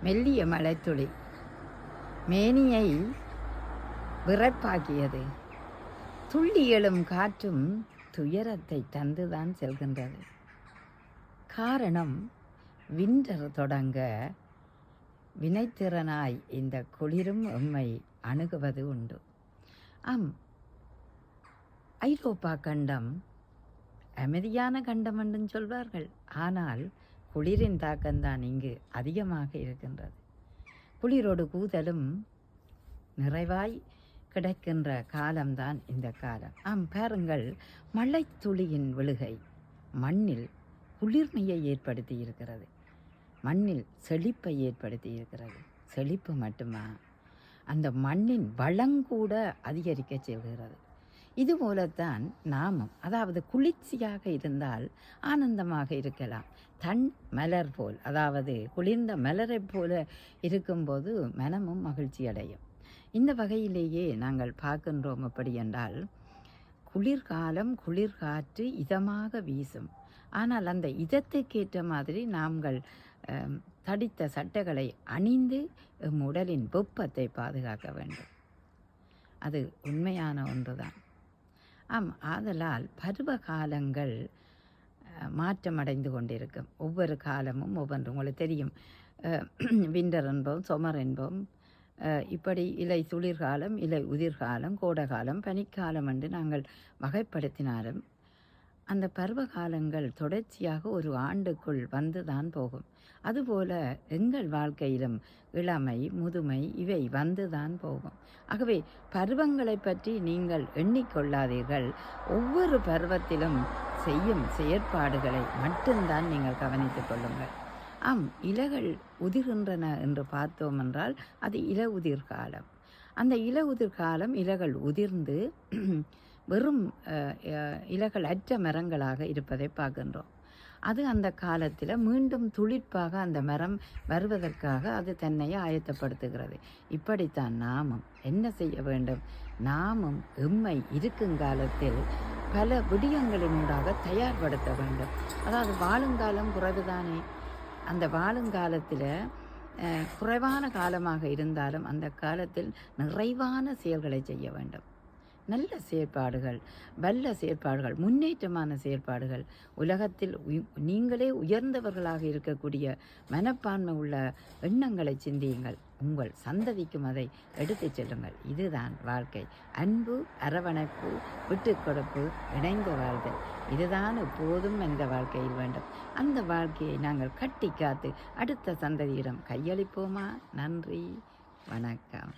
மெல்லிய மலைத்துளி. மேனியை விறப்பாக்கியது. துள்ளி எழும் காற்றும் துயரத்தை தந்துதான் செல்கின்றது. காரணம் விண்டர் தொடங்க வினைத்திறனாய் இந்த குளிரும் எம்மை அணுகுவது உண்டு. ஆம் ஐரோப்பா கண்டம் அமைதியான கண்டம் என்றும் சொல்வார்கள். ஆனால் குளிரின் தாக்கம்தான் இங்கு அதிகமாக இருக்கின்றது. குளிரோடு கூதலும் நிறைவாய் கிடைக்கின்ற காலம்தான் இந்த காலம். ஆம் பாருங்கள் மழைத்துளியின் விழுகை மண்ணில் குளிர்மையை ஏற்படுத்தி இருக்கிறது. மண்ணில் செழிப்பை ஏற்படுத்தி இருக்கிறது. செழிப்பு மட்டுமா? அந்த மண்ணின் வளங்கூட அதிகரிக்க செல்கிறது. இது போலத்தான் நாமும் அதாவது குளிர்ச்சியாக இருந்தால் ஆனந்தமாக இருக்கலாம். தன் மலர் போல் அதாவது குளிர்ந்த மலரைப் போல இருக்கும்போது மனமும் மகிழ்ச்சி அடையும். இந்த வகையிலேயே நாங்கள் பார்க்கின்றோம் அப்படி என்றால் குளிர்காலம் குளிர்காற்று இதமாக வீசும். ஆனால் அந்த இதத்துக்கேற்ற மாதிரி நாங்கள் தடித்த சட்டைகளை அணிந்து உடலின் வெப்பத்தை பாதுகாக்க வேண்டும். அது உண்மையான ஒன்றுதான். ஆம் ஆதலால் பருவ காலங்கள் மாற்றமடைந்து கொண்டிருக்கும். ஒவ்வொரு காலமும் ஒவ்வொன்று. உங்களுக்கு தெரியும். விண்டர் என்போம் சொமர் என்போம். இப்படி இலை துளிர்காலம் இலை உதிர்காலம் கோடைகாலம் பனிக்காலம் என்று நாங்கள் வகைப்படுத்தினாலும் அந்த பருவ காலங்கள் தொடர்ச்சியாக ஒரு ஆண்டுக்குள் வந்துதான் போகும். அதுபோல எங்கள் வாழ்க்கையிலும் இளமை முதுமை இவை வந்துதான் போகும். ஆகவே பருவங்களை பற்றி நீங்கள் எண்ணிக்கொள்ளாதீர்கள். ஒவ்வொரு பருவத்திலும் செய்யும் செயற்பாடுகளை மட்டும்தான் நீங்கள் கவனித்துக் கொள்ளுங்கள். ஆம் இலைகள் உதிர்கின்றன என்று பார்த்தோம் என்றால் அது இல உதிர் காலம் அந்த இல உதிர் காலம் இலைகள் உதிர்ந்து வெறும் இலைகள் அற்ற மரங்களாக இருப்பதை பார்க்கின்றோம். அது அந்த காலத்தில் மீண்டும் துளிர்ப்பாக அந்த மரம் வருவதற்காக அது தன்னை ஆயத்தப்படுத்துகிறது. இப்படித்தான் நாமும் என்ன செய்ய வேண்டும்? நாமும் எம்மை இருக்கும் காலத்தில் பல விடியங்களினூடாக தயார்படுத்த வேண்டும். அதாவது வாழுங்காலம் குறைவுதானே? அந்த வாழுங்காலத்தில் குறைவான காலமாக இருந்தாலும் அந்த காலத்தில் நிறைவான செயல்களை செய்ய வேண்டும். நல்ல செயற்பாடுகள் வல்ல செயற்பாடுகள் முன்னேற்றமான செயற்பாடுகள். உலகத்தில் நீங்களே உயர்ந்தவர்களாக இருக்கக்கூடிய மனப்பான்மை உள்ள எண்ணங்களை சிந்தியுங்கள். உங்கள் சந்ததிக்கும் அதை எடுத்துச் செல்லுங்கள். இதுதான் வாழ்க்கை. அன்பு அரவணைப்பு விட்டுக் கொடுப்பு இணைந்த வாழ்தல் இதுதான் எப்போதும் இந்த வாழ்க்கையில் வேண்டும். அந்த வாழ்க்கையை நாங்கள் கட்டி காத்து அடுத்த சந்ததியிடம் கையளிப்போமா? நன்றி. வணக்கம்.